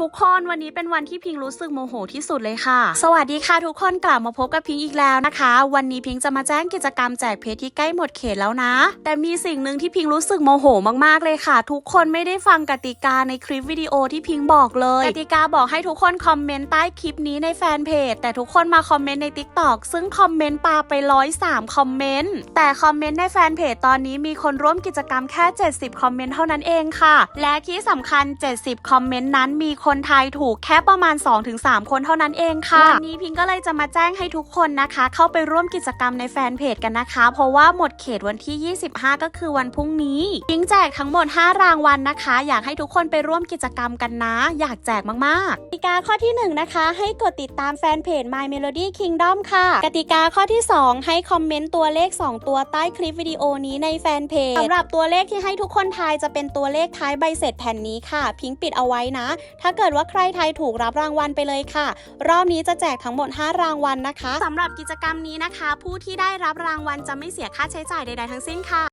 ทุกคนวันนี้เป็นวันที่พิงรู้สึกโมโหที่สุดเลยค่ะ สวัสดีค่ะทุกคนกลับมาพบกับพิงอีกแล้วนะคะ วันนี้พิงจะมาแจ้งกิจกรรมแจกเพชรที่ใกล้หมดเขตแล้วนะ แต่มีสิ่งหนึ่งที่พิงรู้สึกโมโหมากๆเลยค่ะ ทุกคนไม่ได้ฟังกติกาในคลิปวิดีโอที่พิงบอกเลยกติกาบอกให้ทุกคนคอมเมนต์ใต้คลิปนี้ในแฟนเพจแต่ทุกคนมาคอมเมนต์ใน t ิ k t o k ซึ่งคอมเมนต์ปาไป103คอมเมนต์แต่คอมเมนต์ในแฟนเพจตอนนี้มีคนร่วมกิจกรรมแค่ 70 คอมเมนต์เท่านั้นเองค่ะ และที่สำคัญ 70 คอมเมนต์นั้นมีคนไทยถูกแค่ประมาณ 2-3 คนเท่านั้นเองค่ะ วันนี้พิงก็เลยจะมาแจ้งให้ทุกคนนะคะ เข้าไปร่วมกิจกรรมในแฟนเพจกันนะคะ เพราะว่าหมดเขตวันที่ 25 ก็คือวันพรุ่งนี้พิงแจกทั้งหมด 5 รางวัลนะคะ อยากให้ทุกคนไปร่วมกิจกรรมกันนะ อยากแจกมากๆกติกาข้อที่ 1 นะคะ ให้กดติดตามแฟนเพจ My Melody Kingdom ค่ะ กติกาข้อที่ 2 ให้คอมเมนต์ตัวเลข 2 ตัวใต้คลิปวิดีโอนี้ในแฟนเพจสำหรับตัวเลขที่ให้ทุกคนทายจะเป็นตัวเลขท้ายใบเสร็จแผ่นนี้ค่ะ พิงปิดเอาไว้นะ ถ้าเกิดว่าใครทายถูกรับรางวัลไปเลยค่ะ รอบนี้จะแจกทั้งหมด 5 รางวัลนะคะสำหรับกิจกรรมนี้นะคะ ผู้ที่ได้รับรางวัลจะไม่เสียค่าใช้จ่ายใด ๆ ทั้งสิ้นค่ะ